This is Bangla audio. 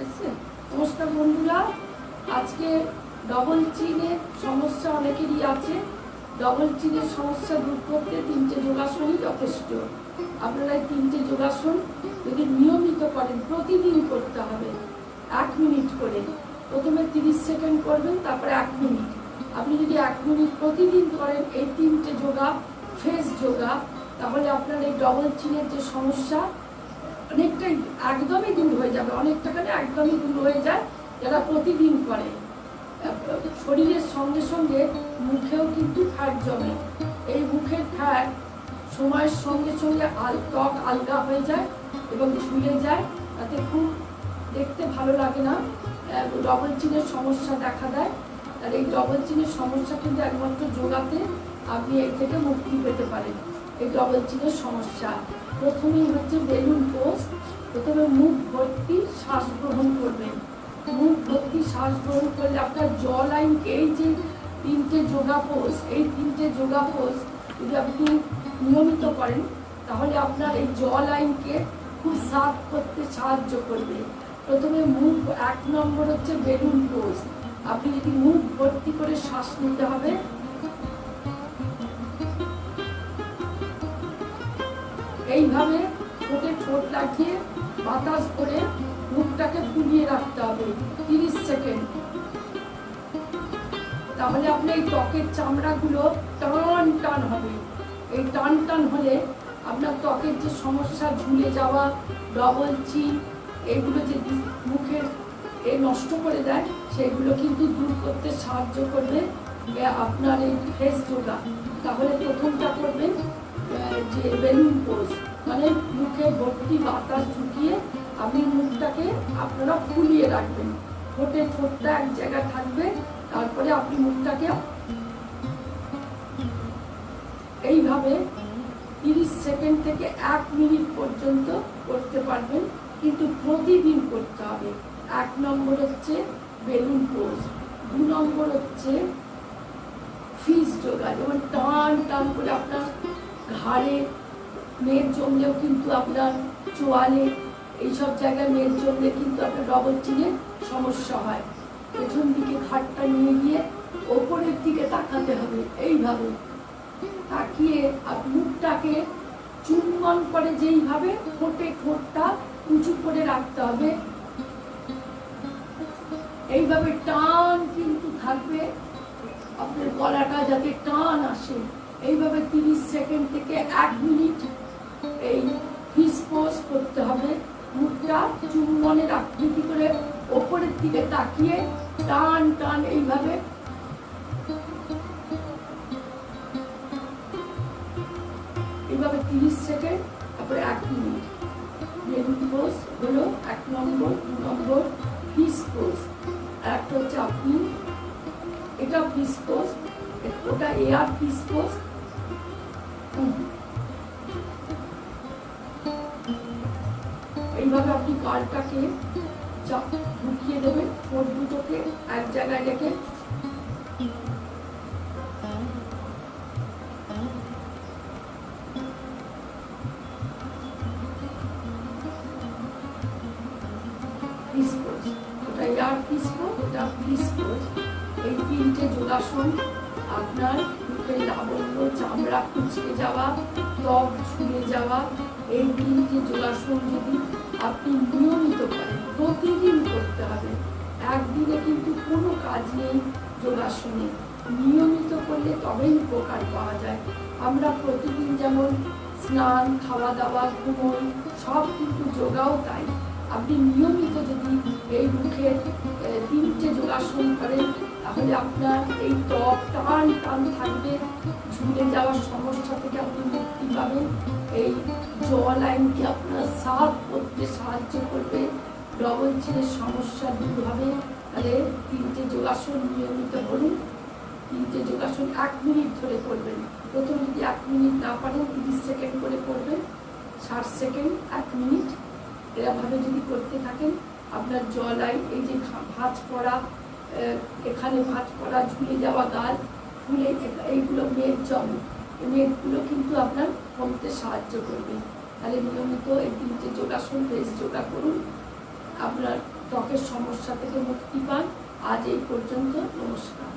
আছে? নমস্কার বন্ধুরা। আজকে ডবল চিনের সমস্যা অনেকেরই আছে। ডবল চিনের সমস্যা দূর করতে তিনটে যোগাসনই যথেষ্ট। আপনারা তিনটে যোগাসন যদি নিয়মিত করেন, প্রতিদিন করতে হবে। এক মিনিট করে। প্রথমে তিরিশ সেকেন্ড করবেন, তারপরে এক মিনিট। আপনি যদি এক মিনিট প্রতিদিন করেন, এই তিনটে যোগা ফেস যোগা তাহলে আপনার এই ডবল চিনের যে সমস্যা, অনেকটাই একদমই দূর হয়ে যাবে। অনেকটা খানে একদমই দূর হয়ে যায়, যারা প্রতিদিন করে। শরীরের সঙ্গে সঙ্গে মুখেও কিন্তু ফ্যাট জমে। এই মুখের ফ্যাট সময়ের সঙ্গে সঙ্গে আল, ত্বক আলগা হয়ে যায় এবং ঝুলে যায়। তাতে খুব দেখতে ভালো লাগে না। ডবল চিনের সমস্যা দেখা দেয়। আর এই ডবল চিনের সমস্যা কিন্তু একমাত্র যোগাতে আপনি এই থেকে মুক্তি পেতে পারেন। এই ডবল চিনের সমস্যা। প্রথমেই হচ্ছে বেলুন পোস্ট, প্রথমে মুখ ভর্তি শ্বাস গ্রহণ করবেন। মুখ ভর্তি শ্বাস গ্রহণ করলে আপনার জ লাইনকে এই যে তিনটে যোগা পোজ এই তিনটে যোগা যদি আপনি নিয়মিত করেন, তাহলে আপনার এই জ লাইনকে খুব সাফ করতে সাহায্য করবে। প্রথমে মুখ, এক নম্বর হচ্ছে বেলুন পোজ আপনি যদি মুখ ভর্তি করে শ্বাস নিতে হবে এইভাবে ঠোঁটে ঠোঁট লাগিয়ে বাতাস করে মুখটাকে ফুলিয়ে রাখতে হবে, তিরিশ সেকেন্ড। তাহলে আপনার এই ত্বকের চামড়াগুলো টান টান হবে। এই টান টান হলে আপনার ত্বকের যে সমস্যা, ঝুলে যাওয়া, ডবল চিন এগুলো যে মুখের এ নষ্ট করে দেয়, সেগুলো কিন্তু দূর করতে সাহায্য করবে। আপনার এই ফেস যোগা। তাহলে প্রথমটা করবেন যে বেলুন পোজ মানে মুখে ভর্তি বাতাস ঢুকিয়ে আপনি মুখটাকে আপনারা ফুলিয়ে রাখবেন। ঠোঁটে ঠোঁটটা এক জায়গায় থাকবে, তারপরে আপনি মুখটাকে এইভাবে তিরিশ সেকেন্ড থেকে এক মিনিট পর্যন্ত করতে পারবেন। কিন্তু প্রতিদিন করতে হবে। এক নম্বর হচ্ছে বেলুন পোজ, দু নম্বর হচ্ছে ফিস যোগা যেমন টান টান করে আপনার ঘাড়ে মেদ জমলেও কিন্তু আপনার চোয়ালে এইসব জায়গায় মেদ জমলে কিন্তু আপনার ডবল চিনের সমস্যা হয়। পেছন দিকে ঘাটটা নিয়ে গিয়ে ওপরের দিকে তাকাতে হবে, এইভাবে। তাকিয়ে আর মুখটাকে চুম্বন করে যেইভাবে ঠোঁটে ঠোঁটটা উঁচু করে রাখতে হবে। এইভাবে টান কিন্তু থাকবে, আপনার গলাটা যাতে টান আসে। এইভাবে তিরিশ সেকেন্ড থেকে এক মিনিট এই ফিস পোজ করতে হবে। মুখটা চুম্বনের আকৃতি করে ওপরের দিকে তাকিয়ে টান টান এইভাবে। এইভাবে তিরিশ সেকেন্ড, তারপরে এক মিনিট। বেলুন পোজ হলো, এক নম্বর, দু নম্বর ফিস পোজ একটা হচ্ছে আপনি। এটা ফিস পোজ ওটা এয়ার ফিস পোজ এইভাবে আপনি কার্ডটাকে ঢুকিয়ে দেবেন ঠোঁট দুটোকে এক জায়গায় রেখে। এই তিনটে যোগাসন আপনার মুখের লাবণ্য চামড়া কুচকে যাওয়া ত্বক ঝুলে যাওয়া, এই তিনটে যোগাসন যদি আপনি নিয়মিত করেন, প্রতিদিন করতে হবে। একদিনে কিন্তু কোনো কাজ নেই যোগাসনে নিয়মিত করলে তবেই উপকার পাওয়া যায়। আমরা প্রতিদিন যেমন স্নান খাওয়া দাওয়া ঘুমোই, সব কিন্তু যোগাও তাই। আপনি নিয়মিত যদি এই মুখে তিনটে যোগাসন করেন তাহলে আপনার এই ত্বক টান টান থাকবে। ঝুলে যাওয়ার সমস্যা থেকে আপনি মুক্তি পাবেন। এই জ লাইনকে আপনার সাফ করতে সাহায্য করবে। ডবল চিনের সমস্যা দূর হবে। তাহলে তিনটে যোগাসন নিয়মিত করুন। তিনটে যোগাসন এক মিনিট ধরে করবেন। প্রথম যদি এক মিনিট না পারেন, তিরিশ সেকেন্ড করে করবেন। ষাট সেকেন্ড, এক মিনিট। এরকমভাবে যদি করতে থাকেন, আপনার জলাই এই যে ভাঁজ পড়া এখানে ভাত করা, ঝুলে যাওয়া গাল ফুলে এইগুলো মেঘ জমে এই মেদগুলো কিন্তু আপনার কমতে সাহায্য করবে। তাহলে নিয়মিত এই তিনটে যোগাসন বেশ যোগা করুন। আপনার ত্বকের সমস্যা থেকে মুক্তি পান। আজ এই পর্যন্ত নমস্কার।